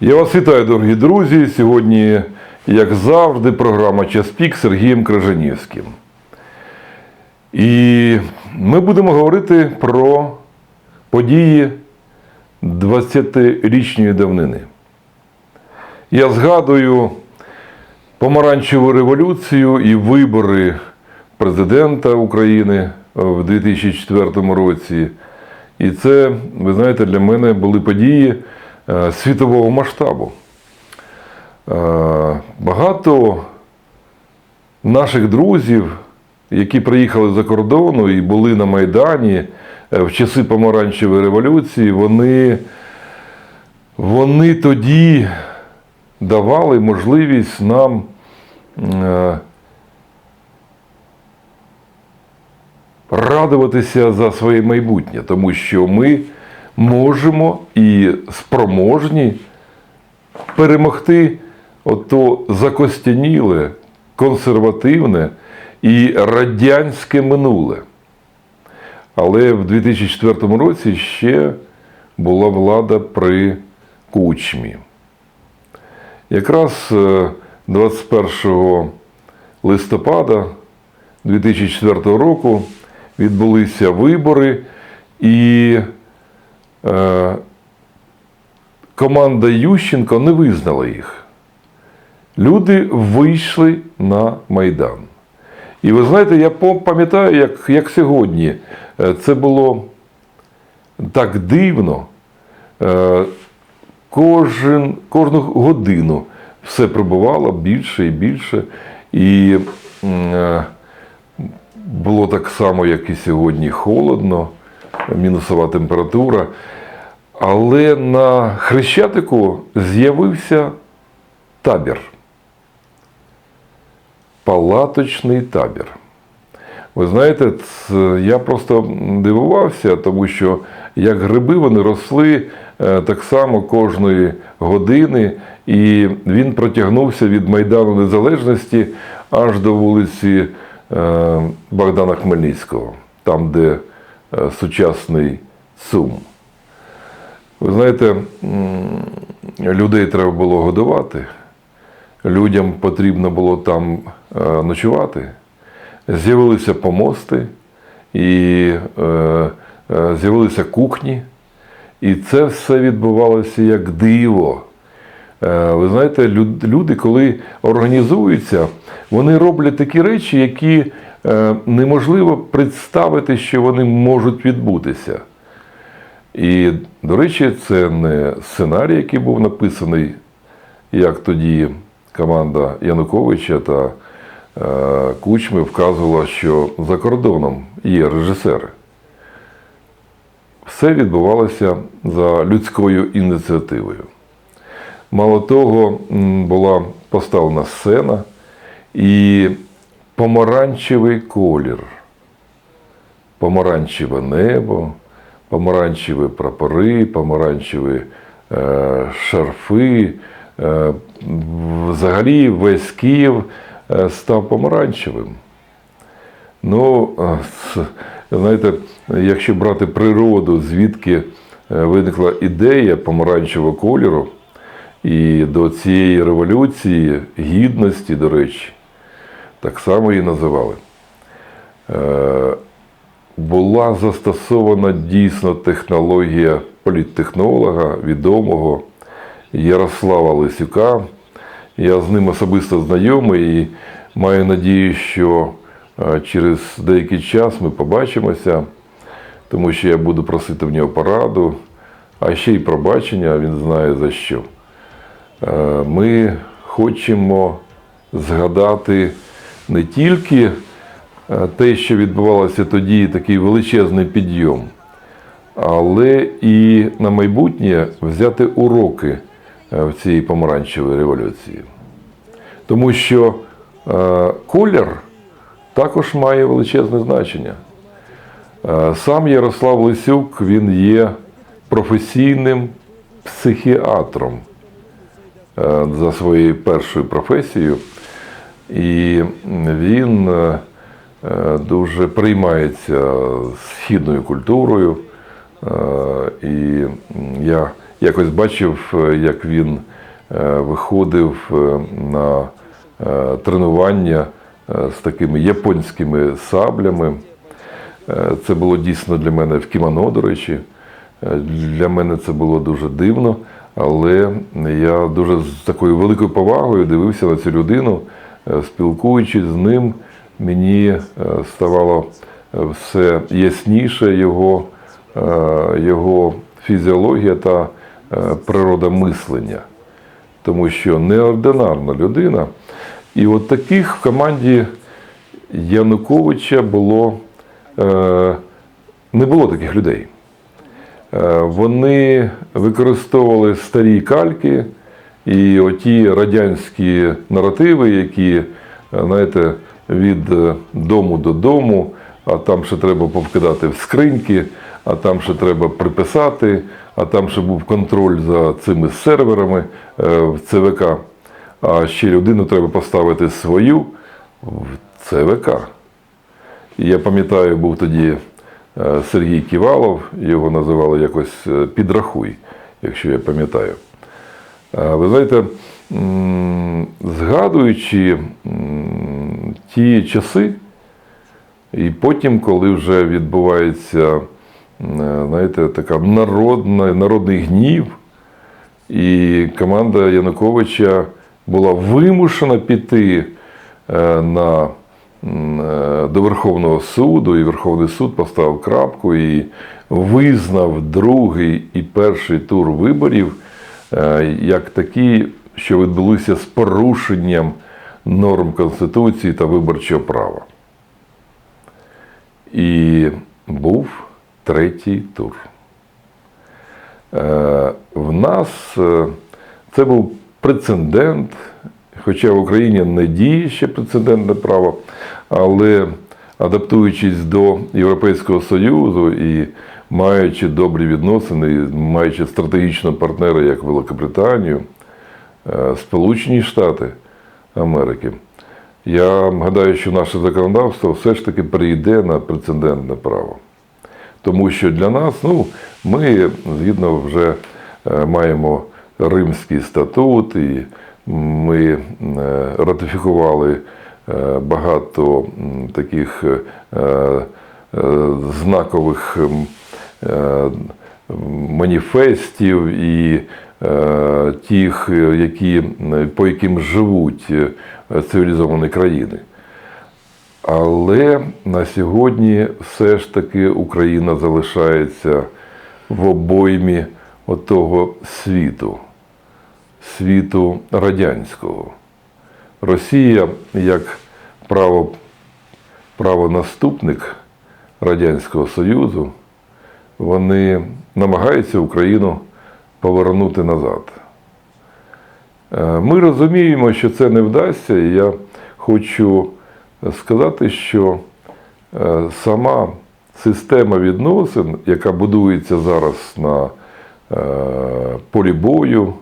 Я вас вітаю, дорогі друзі. Сьогодні, як завжди, програма Час пік з Сергієм Кражанівським. І ми будемо говорити про події 20-річної давнини. Я згадую помаранчеву революцію і вибори президента України в 2004 році. І це, ви знаєте, для мене були події світового масштабу. Е, Багато наших друзів, які приїхали за кордону і були на Майдані е, в часи помаранчевої революції, вони, вони тоді давали можливість нам е, радуватися за своє майбутнє, тому що ми можемо і спроможні перемогти ото закостяніле, консервативне і радянське минуле. Але в 2004 році ще була влада при кучмі. Якраз е, 21 листопада 2004 року відбулися вибори, і е, команда Ющенко не визнала їх. Люди вийшли на Майдан. І ви знаєте, я пам'ятаю, як, як сьогодні е, це було так дивно. Е, Кожен, кожну годину все прибувало більше і більше. І е, було так само, як і сьогодні, холодно, мінусова температура. Але на Хрещатику з'явився табір. Палаточний табір. Ви знаєте, я просто дивувався, тому що як гриби вони росли е, так само кожної години, і він протягнувся від Майдану Незалежності аж до вулиці е, Богдана Хмельницького, там, де сучасний Сум. Ви знаєте, людей треба було годувати, людям потрібно було там е, ночувати. З'явилися помости, і е, е, з'явилися кухні, і це все відбувалося як диво. Е, Ви знаєте, люди, коли організуються, вони роблять такі речі, які е, неможливо представити, що вони можуть відбутися. І, до речі, це не сценарій, який був написаний, як тоді команда Януковича та е, Кучми вказувала, що за кордоном є режисери. Все відбувалося за людською ініціативою. Мало того, була поставлена сцена і помаранчевий колір, помаранчеве небо, помаранчеві прапори, помаранчеві е, шарфи. Е, взагалі весь Київ е, став помаранчевим. Ну, е, знаєте, якщо брати природу, звідки е, виникла ідея помаранчевого кольору, і до цієї революції, гідності, до речі, так само її називали. Е, Була застосована дійсно технологія політтехнолога, відомого Ярослава Лисюка. Я з ним особисто знайомий і маю надію, що е, через деякий час ми побачимося, тому що я буду просити в нього пораду, а ще й пробачення, він знає за що. Е, Ми хочемо згадати не тільки е, те, що відбувалося тоді, такий величезний підйом, але і на майбутнє взяти уроки е, в цій помаранчевій революції. Тому що е, колір також має величезне значення. Сам Ярослав Лисюк він є професійним психіатром за своєю першою професією, і він е, е, дуже приймається східною культурою. Е, І я якось бачив, як він виходив на тренування з такими японськими саблями. Це було дійсно для мене в кімоно, до речі. Для мене це було дуже дивно, але я дуже з такою великою повагою дивився на цю людину, спілкуючись з ним, мені е, ставало е, все ясніше його, е, його фізіологія та е, природа мислення. Тому що неординарна людина. І от таких в команді Януковича було е, не було таких людей. Е, Вони використовували старі кальки і оті радянські наративи, які, е, знаєте, від е, дому до дому, а там ще треба повкидати в скриньки, а там ще треба приписати, а там ще був контроль за цими серверами е, в ЦВК. А ще людину треба поставити свою в ЦВК. І Я пам'ятаю, був тоді Сергій Ківалов, його називали якось підрахуй, якщо я пам'ятаю. Е, Ви знаєте, згадуючи ті часи, і потім, коли вже відбувається е, знаєте, така народна, народний гнів, і команда Януковича була вимушена піти е, на, до Верховного суду, і Верховний суд поставив крапку і визнав другий і перший тур виборів як такі, що відбулися з порушенням норм Конституції та виборчого права. І був третій тур. Е, В нас е, це був прецедент, хоча в Україні не діє ще прецедентне право, але адаптуючись до Європейського Союзу і маючи добрі відносини, маючи стратегічного партнера, як Великобританію, е, Сполучені Штати Америки, я гадаю, що наше законодавство все ж таки перейде на прецедентне право. Тому що для нас, ну, ми згідно вже е, маємо Римський статут, і ми е, ратифікували багато таких знакових маніфестів і е, тих, е, які, по яким живуть е, цивілізовані країни. Але на сьогодні все ж таки Україна залишається в обоймі отого світу, світу радянського. Росія як право, правонаступник Радянського Союзу, вони намагаються Україну повернути назад. Е, Ми розуміємо, що це не вдасться, і я хочу сказати, що е, сама система відносин, яка будується зараз на е, полі бою,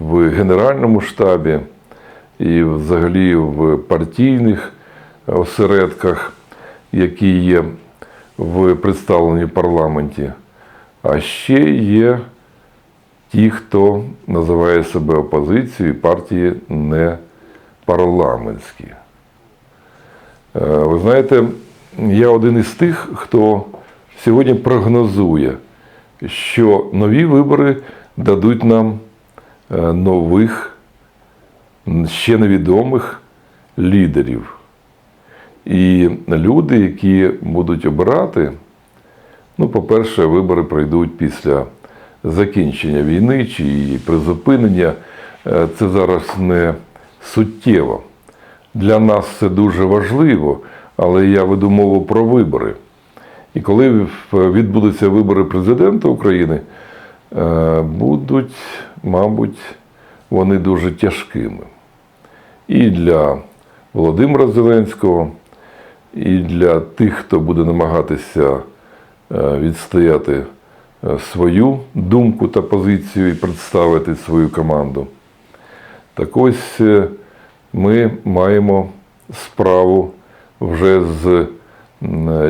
в Генеральному штабі і взагалі в партійних осередках, які є в представленні парламенті, а ще є ті, хто називає себе опозицією, партії не парламентські. Е, Ви знаєте, я один із тих, хто сьогодні прогнозує, що нові вибори дадуть нам е, нових, ще невідомих лідерів. І люди, які будуть обирати, ну, по-перше, вибори пройдуть після закінчення війни чи її призупинення. Е, Це зараз не суттєво. Для нас це дуже важливо, але я веду мову про вибори. І коли відбудуться вибори президента України, е, будуть, мабуть, вони дуже тяжкими. І для Володимира Зеленського, і для тих, хто буде намагатися е, відстояти е, свою думку та позицію і представити свою команду. Так ось е, ми маємо справу вже з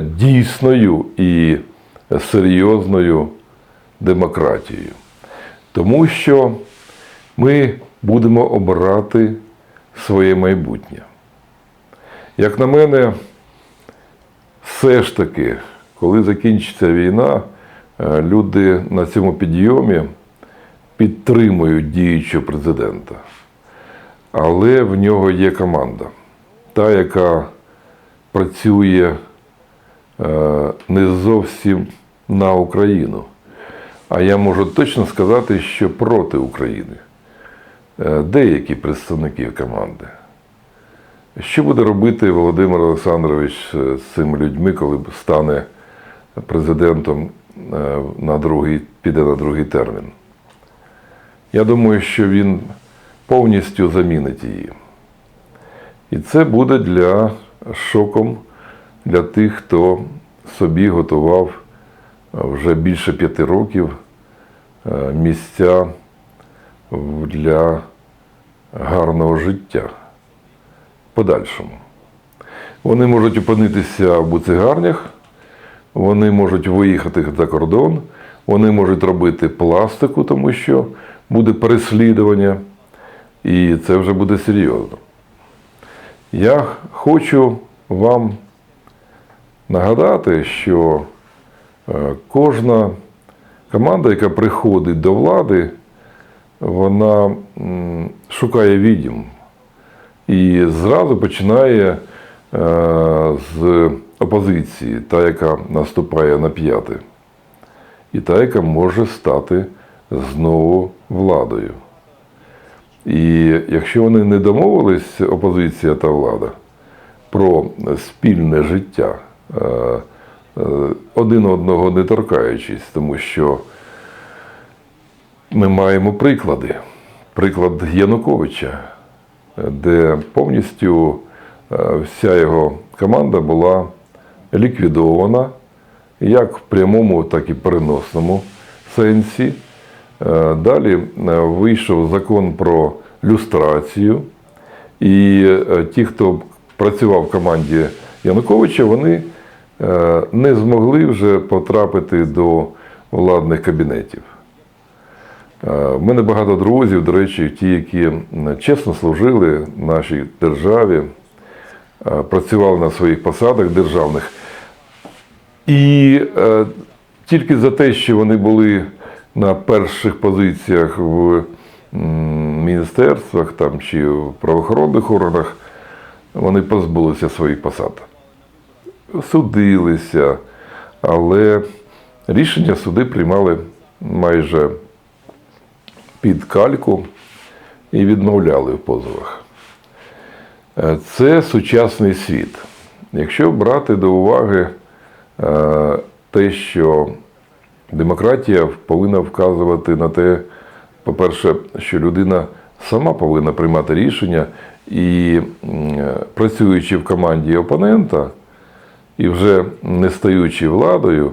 дійсною і серйозною демократією. Тому що ми будемо обирати своє майбутнє. Як на мене, все ж таки, коли закінчиться війна, е, люди на цьому підйомі підтримують діючого президента. Але в нього є команда, та, яка працює е, не зовсім на Україну. А я можу точно сказати, що проти України. Е, Деякі представники команди. Що буде робити Володимир Олександрович е, з цими людьми, коли стане президентом е, на другий, піде на другий термін? Я думаю, що він повністю замінить її. І це буде для шоком для тих, хто собі готував е, вже більше п'яти років місця для гарного життя подальшому. Вони можуть опинитися в буцегарнях, вони можуть виїхати за кордон, вони можуть робити пластику, тому що буде переслідування, і це вже буде серйозно. Я хочу вам нагадати, що е, кожна команда, яка приходить до влади, вона шукає відім і зразу починає е, з опозиції, та, яка наступає на п'яти, і та, яка може стати знову владою. І якщо вони не домовились, опозиція та влада, про спільне життя, е, е, один одного не торкаючись, тому що ми маємо приклади. Приклад Януковича, де повністю е, вся його команда була ліквідована як в прямому, так і переносному сенсі. Е, Далі е, вийшов закон про люстрацію, і ті, хто працював в команді Януковича, вони не змогли вже потрапити до владних кабінетів. Е, В мене багато друзів, до речі, ті, які чесно служили нашій державі, е, працювали на своїх посадах державних. І е, тільки за те, що вони були на перших позиціях в міністерствах там, чи в правоохоронних органах, вони позбулися своїх посад. Судилися, але рішення суди приймали майже під кальку і відмовляли в позовах. Е, Це сучасний світ. Якщо брати до уваги е, те, що демократія повинна вказувати на те, по-перше, що людина сама повинна приймати рішення і е, працюючи в команді опонента і вже не стаючи владою,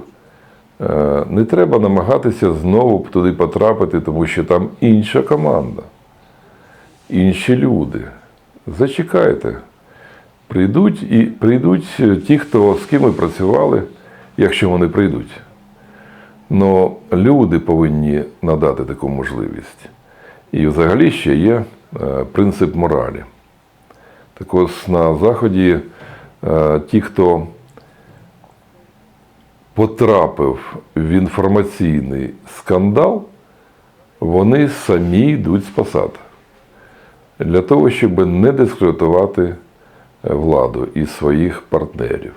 не треба намагатися знову туди потрапити, тому що там інша команда, інші люди. Зачекайте. Прийдуть і прийдуть ті, хто з ким ми працювали, якщо вони прийдуть. Но люди повинні надати таку можливість. І взагалі ще є е, принцип моралі. Так ось на Заході е, ті, хто потрапив в інформаційний скандал, вони самі йдуть спасати. Для того, щоб не дискредитувати владу і своїх партнерів.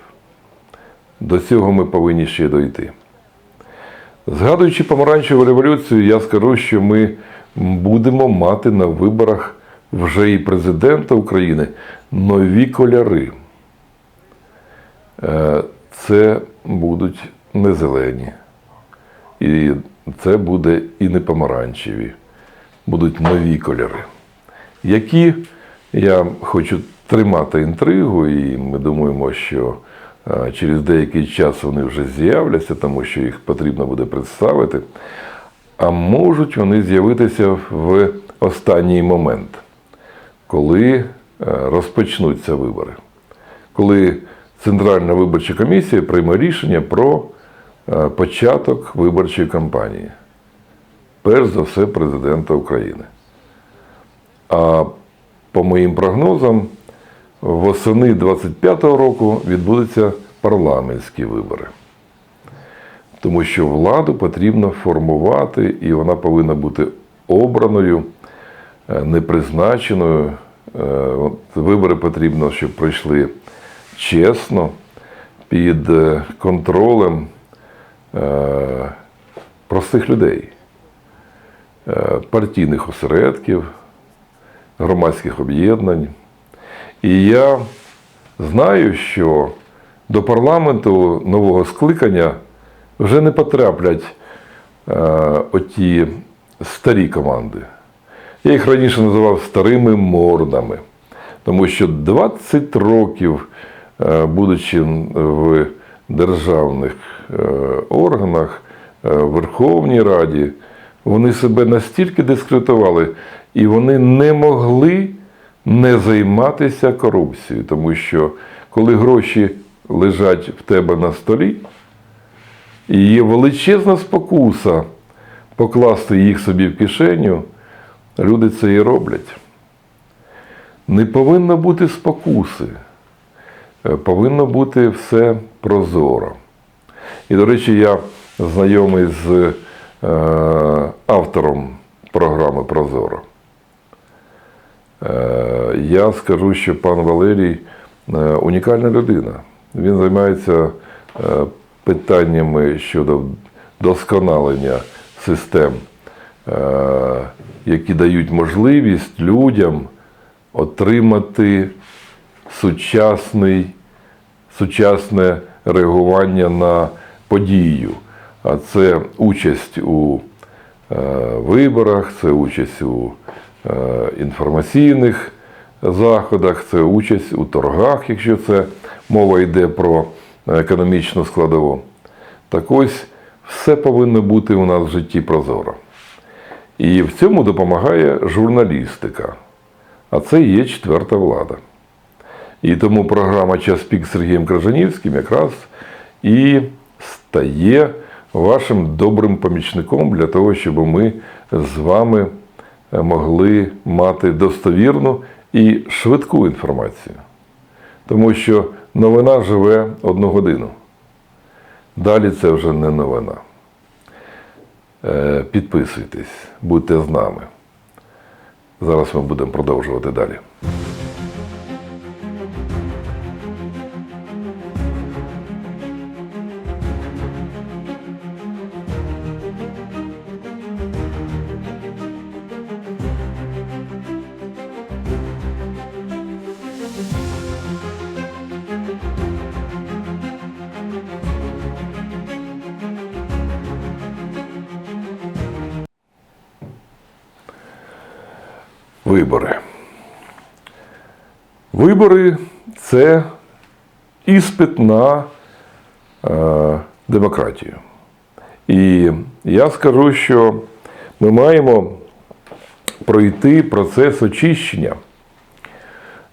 До цього ми повинні ще дойти. Згадуючи помаранчеву революцію, я скажу, що ми будемо мати на виборах вже і президента України нові кольори. Е, Це будуть не зелені, і це буде і не помаранчеві, будуть нові кольори, які? Я хочу тримати інтригу, і ми думаємо, що через деякий час вони вже з'являться, тому що їх потрібно буде представити. А можуть вони з'явитися в останній момент, коли розпочнуться вибори, коли Центральна виборча комісія прийме рішення про е, початок виборчої кампанії. перш за все президента України. А по моїм прогнозам, восени 25-го року відбудуться парламентські вибори. Тому що владу потрібно формувати, і вона повинна бути обраною, е, не призначеною. Е, Вибори потрібно, щоб пройшли чесно, під е, контролем е, простих людей, е, партійних осередків, громадських об'єднань. І я знаю, що до парламенту нового скликання вже не потраплять оті старі команди. Я їх раніше називав старими мордами, тому що 20 років, будучи в державних е, органах, е, в Верховній Раді, вони себе настільки дискредитували, і вони не могли не займатися корупцією, тому що коли гроші лежать в тебе на столі, і є величезна спокуса покласти їх собі в кишеню, люди це і роблять. Не повинно бути спокуси, Е, повинно бути все прозоро. І, до речі, я знайомий з е, автором програми Прозоро. Е, Я скажу, що пан Валерій е, унікальна людина. Він займається е, питаннями щодо досконалення систем, е, які дають можливість людям отримати сучасний, сучасне реагування на подію. А це участь у е, виборах, це участь у е, інформаційних заходах, це участь у торгах, якщо це мова йде про економічну складову. Так ось все повинно бути у нас в житті прозоро. І в цьому допомагає журналістика. А це є четверта влада. І тому програма Час пік з Сергієм Кражанівським якраз і стає вашим добрим помічником для того, щоб ми з вами могли мати достовірну і швидку інформацію. Тому що новина живе одну годину. Далі це вже не новина. Е, Підписуйтесь, будьте з нами. Зараз ми будемо продовжувати далі. Вибори. Вибори це іспит на е, демократію. І я скажу, що ми маємо пройти процес очищення,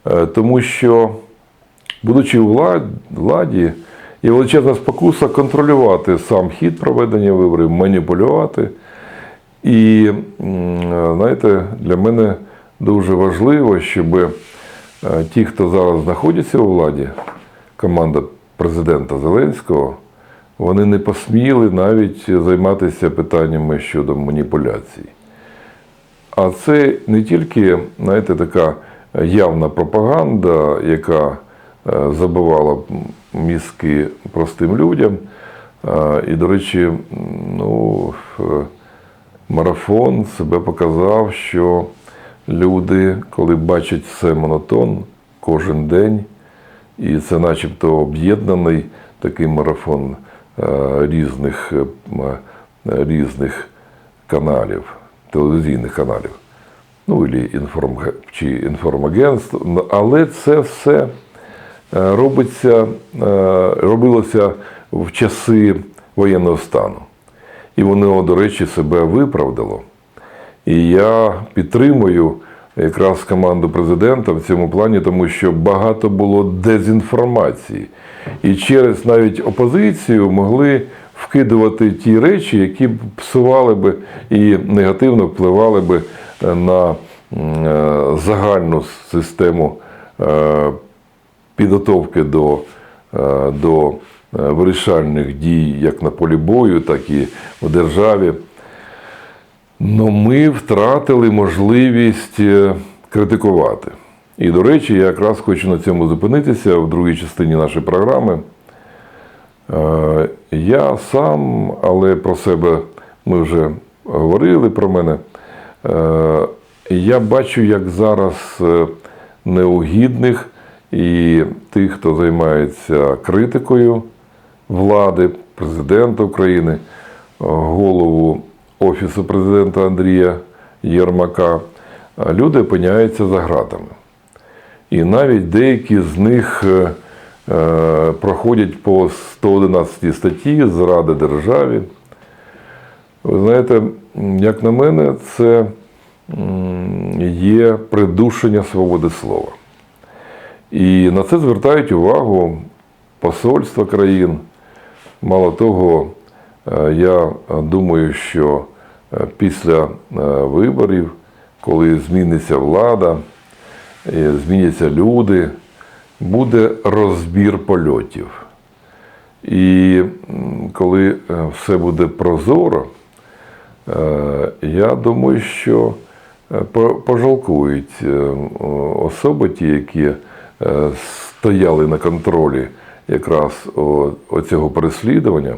Е, тому що, будучи у влад- владі, є величезна спокуса контролювати сам хід проведення виборів, маніпулювати. І м, знаєте, для мене дуже важливо, щоб е, ті, хто зараз знаходяться у владі, команда президента Зеленського, вони не посміли навіть займатися питаннями щодо маніпуляцій. А це не тільки, знаєте, така явна пропаганда, яка е, забивала мізки простим людям. І, до речі, ну, е, марафон себе показав, що люди, коли бачать все монотон кожен день, і це начебто об'єднаний такий марафон е, різних, е, е, різних каналів, телевізійних каналів, ну і інформ, чи інформагентств, але це все робиться, робилося в часи воєнного стану. І воно, до речі, себе виправдало. І я підтримую якраз команду президента в цьому плані, тому що багато було дезінформації. І через навіть опозицію могли вкидувати ті речі, які псували би і негативно впливали би е, на е, загальну систему е, підготовки до, до вирішальних дій як на полі бою, так і в державі. Ну, ми втратили можливість е, критикувати. І, до речі, я якраз хочу на цьому зупинитися в другій частині нашої програми. Е, Я сам, але про себе ми вже говорили про мене. Е, Я бачу, як зараз неугідних і тих, хто займається критикою влади, президента України, голову Офісу президента Андрія Єрмака, люди опиняються за ґратами. І навіть деякі з них е, е, проходять по 111 статті зради державі. Ви знаєте, як на мене, це є придушення свободи слова. І на це звертають увагу посольства країн. Мало того, я думаю, що е, після е, виборів, коли зміниться влада, е, зміняться люди, буде розбір польотів. І коли е, все буде прозоро, е, я думаю, що е, пожалкують е, особи, ті, які е, стояли на контролі якраз оцього переслідування,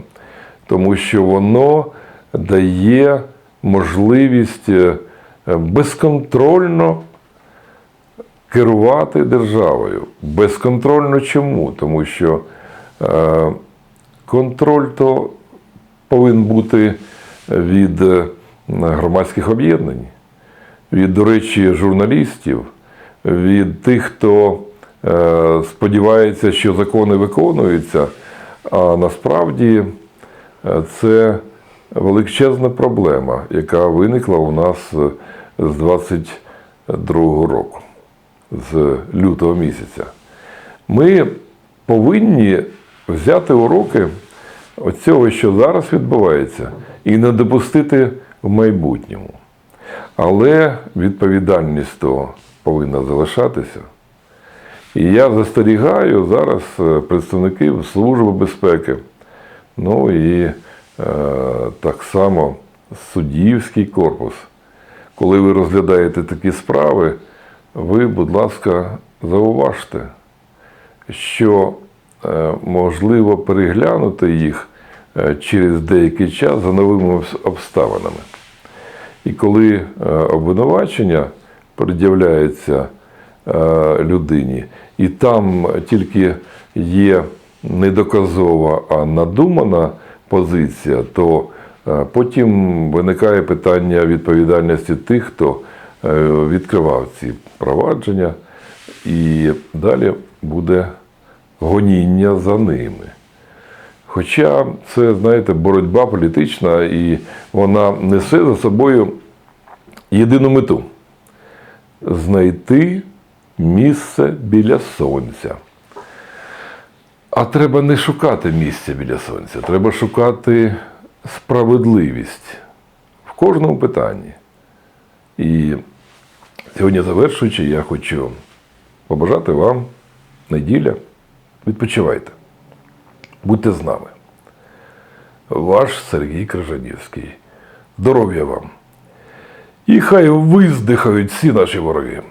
тому що воно дає можливість е, безконтрольно керувати державою. Безконтрольно чому? Тому що е, контроль то повинен бути від е, громадських об'єднань, від, до речі, журналістів, від тих, хто сподівається, що закони виконуються, а насправді це величезна проблема, яка виникла у нас е, з 22-го року, з лютого місяця. Ми повинні взяти уроки оцього, що зараз відбувається, і не допустити в майбутньому. Але відповідальність то повинна залишатися. І я застерігаю зараз е, представників Служби безпеки, ну і е, так само суддівський корпус. Коли ви розглядаєте такі справи, ви, будь ласка, зауважте, що е, можливо переглянути їх е, через деякий час за новими обставинами. І коли е, обвинувачення пред'являється е, людині, і там тільки є недоказова, а надумана позиція, то е, потім виникає питання відповідальності тих, хто е, відкривав ці провадження, і далі буде гоніння за ними. Хоча це, знаєте, боротьба політична, і вона несе за собою єдину мету знайти місце біля сонця. А треба не шукати місця біля сонця, треба шукати справедливість в кожному питанні. І сьогодні, завершуючи, я хочу побажати вам неділя. Відпочивайте. Будьте з нами. Ваш Сергій Крижанівський. Здоров'я вам. І хай виздихають всі наші вороги.